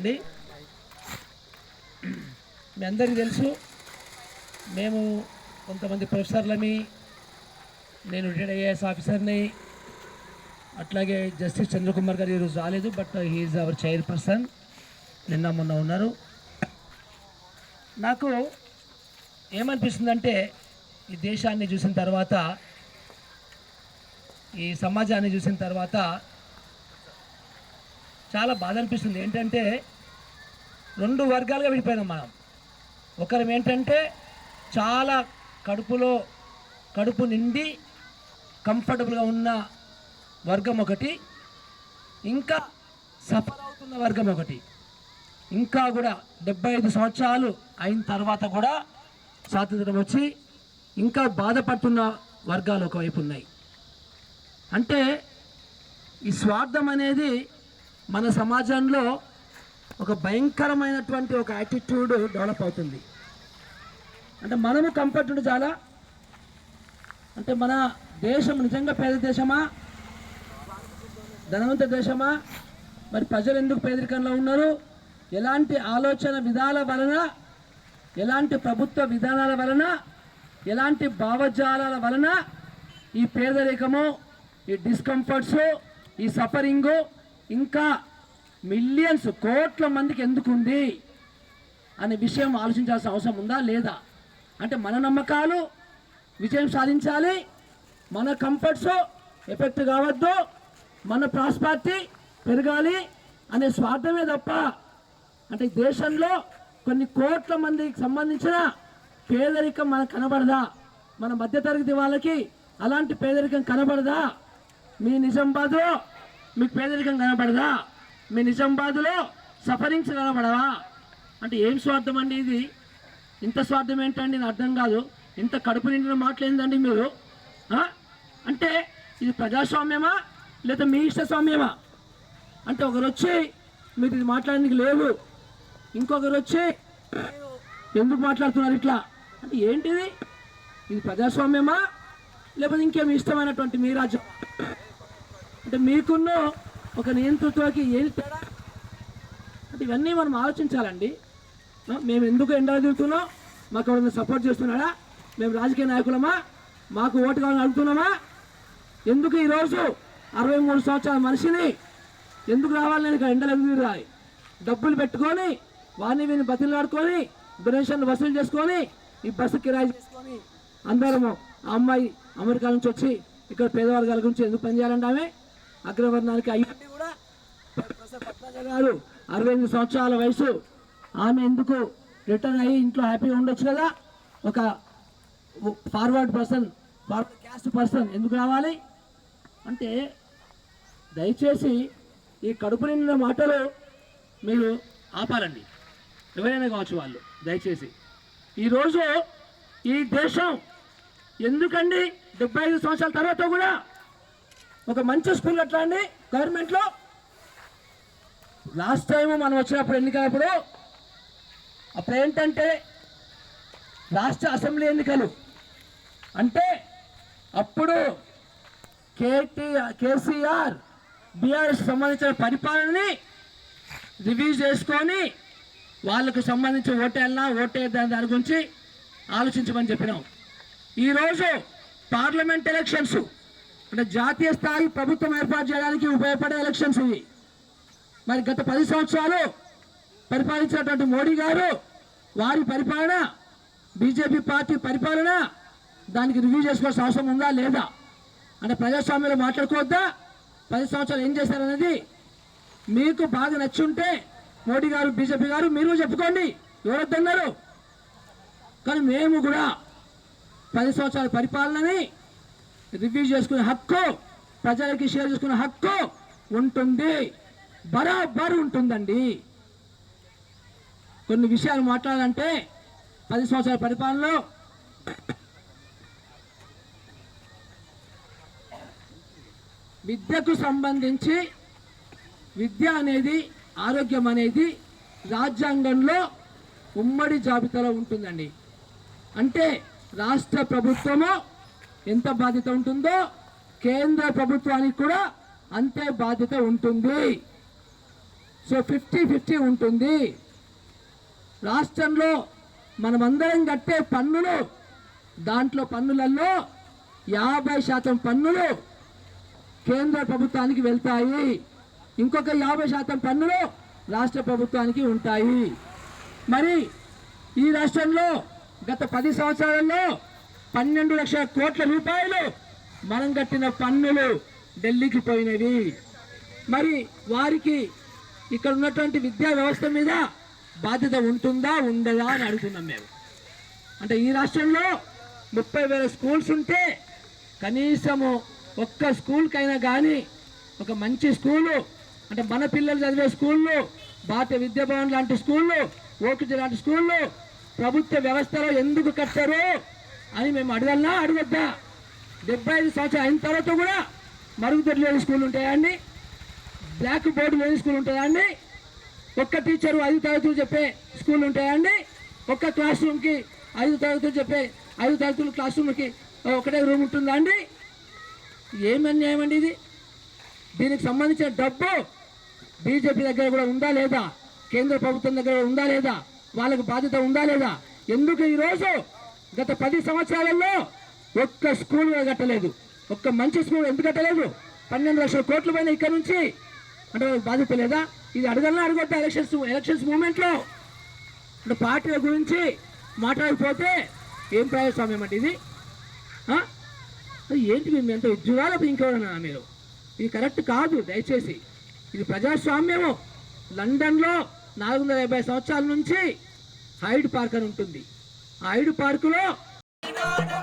అండి. మీ అందరికీ తెలుసు మేము కొంతమంది ప్రొఫెసర్లని నేను రిటైర్డ్ ఐఏఎస్ ఆఫీసర్ని అట్లాగే జస్టిస్ చంద్రకుమార్ గారు ఈరోజు రాలేదు బట్ హీఈస్ అవర్ చైర్పర్సన్. నిన్న మొన్న ఉన్నారు. నాకు ఏమనిపిస్తుందంటే ఈ దేశాన్ని చూసిన తర్వాత ఈ సమాజాన్ని చూసిన తర్వాత చాలా బాధ అనిపిస్తుంది. ఏంటంటే రెండు వర్గాలుగా విడిపోయినాం మనం. ఒకరం ఏంటంటే చాలా కడుపులో కడుపు నిండి కంఫర్టబుల్గా ఉన్న వర్గం ఒకటి ఇంకా సఫర్ అవుతున్న వర్గం ఒకటి. ఇంకా కూడా డెబ్బై ఐదు సంవత్సరాలు అయిన తర్వాత కూడా స్వాతంత్రం వచ్చి ఇంకా బాధపడుతున్న వర్గాలు ఒకవైపు ఉన్నాయి. అంటే ఈ స్వార్థం అనేది మన సమాజంలో ఒక భయంకరమైనటువంటి ఒక యాటిట్యూడ్ డెవలప్ అవుతుంది. అంటే మనము కంఫర్ట్ ఉంటే చాలా. అంటే మన దేశం నిజంగా పేద దేశమా? ధనవంత దేశమా? మరి ప్రజలు ఎందుకు పేదరికంలో ఉన్నారు? ఎలాంటి ఆలోచన విధాల వలన ఎలాంటి ప్రభుత్వ విధానాల వలన ఎలాంటి భావజాలాల వలన ఈ పేదరికము ఈ డిస్కంఫర్ట్స్ ఈ సఫరింగు ఇంకా మిలియన్స్ కోట్ల మందికి ఎందుకు ఉంది అనే విషయం ఆలోచించాల్సిన అవసరం ఉందా? లేదా? అంటే మన నమ్మకాలు విజయం సాధించాలి. మన కంఫర్ట్స్ ఎఫెక్ట్ కావద్దు. మన ప్రాస్పార్టీ పెరగాలి అనే స్వార్థమే తప్ప అంటే దేశంలో కొన్ని కోట్ల మందికి సంబంధించిన పేదరికం మనకు కనబడదా? మన మధ్యతరగతి వాళ్ళకి అలాంటి పేదరికం కనబడదా? మీ నిజామాబాద్లో మీకు పేదరికం కనబడదా మీ నిజామాబాద్లో సఫరింగ్స్ కనబడవా అంటే ఏం స్వార్థం అండి ఇది? ఇంత స్వార్థం ఏంటండి? అర్థం కాదు. ఇంత కడుపు నిండిన మాట్లాడిందండి మీరు? అంటే ఇది ప్రజాస్వామ్యమా? లేదా మీ ఇష్ట స్వామ్యమా అంటే ఒకరు వచ్చి మీరు ఇది మాట్లాడడానికి లేవు. ఇంకొకరు వచ్చి ఎందుకు మాట్లాడుతున్నారు ఇట్లా? అంటే ఏంటిది? ఇది ప్రజాస్వామ్యమా? లేకపోతే ఇంకేమి ఇష్టమైనటువంటి మీ రాజ్యం? అంటే మీకున్న ఒక నియంతృత్వకి ఏది తేడా? అంటే ఇవన్నీ మనం ఆలోచించాలండి. మేము ఎందుకు ఎండలు తిరుగుతున్నాం మాకు ఎవరైనా సపోర్ట్ చేస్తున్నాడా? మేము రాజకీయ నాయకులమా? మాకు ఓటు కావాలని అడుగుతున్నామా? ఎందుకు ఈరోజు అరవై మూడు సంవత్సరాల మనిషిని ఎందుకు రావాలి? నేను ఇక్కడ ఎండలు ఎందుకు తిరగాలి డబ్బులు పెట్టుకొని వాణి వీని బతిలాడుకొని డొనేషన్లు వసూలు చేసుకొని ఈ బస్సు కిరాయి చేసుకొని అందరము ఆ అమ్మాయి అమెరికా నుంచి వచ్చి ఇక్కడ పేదవర్గాల గురించి ఎందుకు పనిచేయాలంటే ఆమె? అగ్రవర్ణానికి అయ్యండి కూడా గారు అరవై ఎనిమిది సంవత్సరాల వయసు. ఆమె ఎందుకు రిటర్న్ అయ్యి ఇంట్లో హ్యాపీగా ఉండొచ్చు కదా? ఒక forward person forward caste person ఎందుకు రావాలి? అంటే దయచేసి ఈ కడుపు నిండిన మాటలు మీరు ఆపాలండి. ఎవరైనా కావచ్చు వాళ్ళు దయచేసి. ఈరోజు ఈ దేశం ఎందుకండి డెబ్బై ఐదు సంవత్సరాల తర్వాత కూడా ఒక మంచి స్కూల్ అట్లా అండి? గవర్నమెంట్లో? లాస్ట్ టైం మనం వచ్చినప్పుడు ఎన్నికలప్పుడు అప్పుడు ఏంటంటే రాష్ట్ర అసెంబ్లీ ఎన్నికలు. అంటే అప్పుడు కేటీఆర్ కేసీఆర్ బీఆర్ఎస్ సంబంధించిన పరిపాలనని రివ్యూ చేసుకొని వాళ్ళకు సంబంధించి ఓటేయాలన్నా ఓటేద్దాం దాని గురించి ఆలోచించమని చెప్పినాం. ఈరోజు పార్లమెంట్ ఎలక్షన్స్ అంటే జాతీయ స్థాయి ప్రభుత్వం ఏర్పాటు చేయడానికి ఉపయోగపడే ఎలక్షన్స్ ఇవి. మరి గత పది సంవత్సరాలు పరిపాలించినటువంటి మోడీ గారు వారి పరిపాలన బీజేపీ పార్టీ పరిపాలన దానికి రివ్యూ చేసుకోవాల్సిన అవసరం ఉందా లేదా అంటే ప్రజాస్వామ్యంలో మాట్లాడుకోవద్దా? పది సంవత్సరాలు ఏం చేశారనేది మీకు బాగా నచ్చుంటే మోడీ గారు బీజేపీ గారు మీరు చెప్పుకోండి. ఎవరొద్దన్నారు? కానీ మేము కూడా పది సంవత్సరాల పరిపాలనని రివ్యూ చేసుకునే హక్కు ప్రజలకి షేర్ చేసుకునే హక్కు ఉంటుంది. బరాబర్ ఉంటుందండి. కొన్ని విషయాలు మాట్లాడాలంటే పది సంవత్సరాల పరిపాలనలో విద్యకు సంబంధించి విద్య అనేది ఆరోగ్యం అనేది రాజ్యాంగంలో ఉమ్మడి జాబితాలో ఉంటుందండి. అంటే రాష్ట్ర ప్రభుత్వము ఎంత బాధ్యత ఉంటుందో కేంద్ర ప్రభుత్వానికి కూడా అంతే బాధ్యత ఉంటుంది. సో ఫిఫ్టీ ఫిఫ్టీ ఉంటుంది. రాష్ట్రంలో మనమందరం కట్టే పన్నులు దాంట్లో పన్నులలో యాభై శాతం పన్నులు కేంద్ర ప్రభుత్వానికి వెళ్తాయి. ఇంకొక యాభై శాతం పన్నులు రాష్ట్ర ప్రభుత్వానికి ఉంటాయి. మరి ఈ రాష్ట్రంలో గత పది సంవత్సరాలలో పన్నెండు లక్షల కోట్ల రూపాయలు మనం కట్టిన పన్నులు ఢిల్లీకి పోయినవి. మరి వారికి ఇక్కడ ఉన్నటువంటి విద్యా వ్యవస్థ మీద బాధ్యత ఉంటుందా ఉండదా అని అడుగుతున్నాం మేము. అంటే ఈ రాష్ట్రంలో ముప్పై వేల స్కూల్స్ ఉంటే కనీసము ఒక్క స్కూల్కైనా కానీ ఒక మంచి స్కూలు అంటే మన పిల్లలు చదివే స్కూళ్ళు భారతీయ విద్యాభవన్ లాంటి స్కూళ్ళు ఓకిటి లాంటి స్కూళ్ళు ప్రభుత్వ వ్యవస్థలో ఎందుకు కట్టారు అని మేము అడగలనా? అడగద్దా? డెబ్బై ఐదు సంవత్సరాలు అయిన తర్వాత కూడా మరుగుదొడ్లు లేని స్కూల్ ఉంటాయండి బ్లాక్ బోర్డు లేని స్కూల్ ఉంటాయా అండి? ఒక్క టీచరు ఐదు తరగతులు చెప్పే స్కూల్ ఉంటాయండి ఒక్క క్లాస్ రూమ్కి ఐదు తరగతులు చెప్పే ఐదు తరగతులు క్లాస్ రూమ్కి ఒకటే రూమ్ ఉంటుందా అండి? ఏం అన్యాయం అండి ఇది? దీనికి సంబంధించిన డబ్బు బీజేపీ దగ్గర కూడా ఉందా లేదా? కేంద్ర ప్రభుత్వం దగ్గర ఉందా లేదా? వాళ్ళకు బాధ్యత ఉందా లేదా? ఎందుకు ఈరోజు గత పది సంవత్సరాలలో ఒక్క స్కూల్ కట్టలేదు. ఒక్క మంచి స్కూల్ ఎందుకు కట్టలేదు? పన్నెండు లక్షల కోట్ల పైన ఇక్కడ నుంచి. అంటే బాధ్యత లేదా? ఇది అడగల్లా అడగొద్దా? ఎలక్షన్స్ ఎలక్షన్స్ మూమెంట్లో అంటే పార్టీల గురించి మాట్లాడకపోతే ఏం ప్రజాస్వామ్యం అంటే ఇది? అది ఏంటి మేము ఎంత ఉద్యోగాలు ఇంకెవరన్నా మీరు? ఇది కరెక్ట్ కాదు దయచేసి. ఇది ప్రజాస్వామ్యము. లండన్లో నాలుగు వందల యాభై సంవత్సరాల నుంచి హైడ్ పార్క్ అని ఉంటుంది. ఆ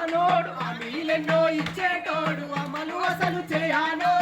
హైడ్ పార్కులో ఎన్నో ఇచ్చేటోడు అమలు అసలు చేయను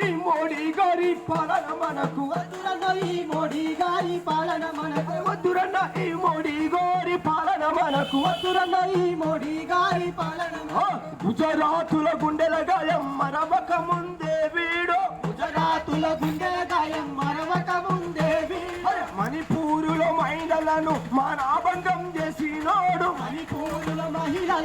ఈ మోడీ గారి పాలన మనకు వద్దురన్న ఈ మోడీ గారి పాలన మనకు వద్దురన్న ఈ మోడీ గారి పాలన మనకు వద్దురన్న ఈ మోడీ గారి పాలన ఆ, గుజరాతుల గుండెల గాయం మరవక ముందే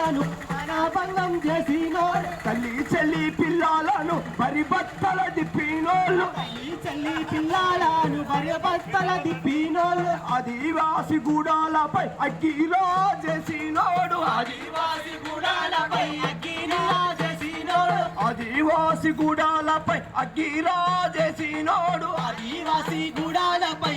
మహిళలను అనాభంగం చేసినోడు తల్లి చెల్లి పిల్లలను పరిబత్తల దిప్పినోళ్ళు. ఈ చెల్లి పిల్లలను భర్యభర్తల దిప్పినోళ్ళు. ఆదివాసి గూడాలపై అగ్గిలో చేసినోడు. ఆదివాసి గుడాలపై అగ్గినా చేసినోడు. ఆదివాసి గూడాలపై అగ్గిలో చేసినోడు. ఆదివాసి గుడాలపై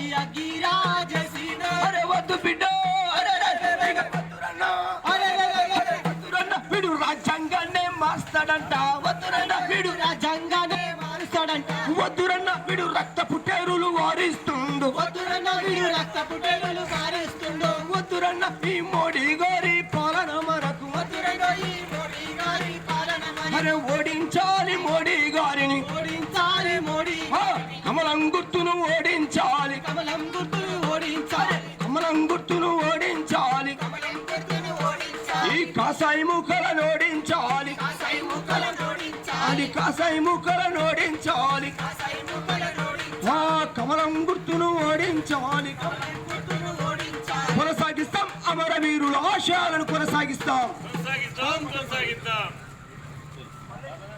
మాస్తాడంట వద్దురన్న వీడు రాజ్యాంగానే మారుస్తాడంట. వద్దురన్న వీడు రక్త పుట్టేరులు వారిస్తుండు. వద్దురన్న వీడు రక్త పుటేలు పారేస్తుండు వద్దురన్న ఈ మోడీ కాసాయి ఓడించాలి అది కాసాయి ఓడించాలి ఆ కమలం గుర్తును ఓడించాలి. కమలం గుర్తును ఓడించాలి. కొనసాగిస్తాం అమరవీరుల ఆశయాలను కొనసాగిస్తాం.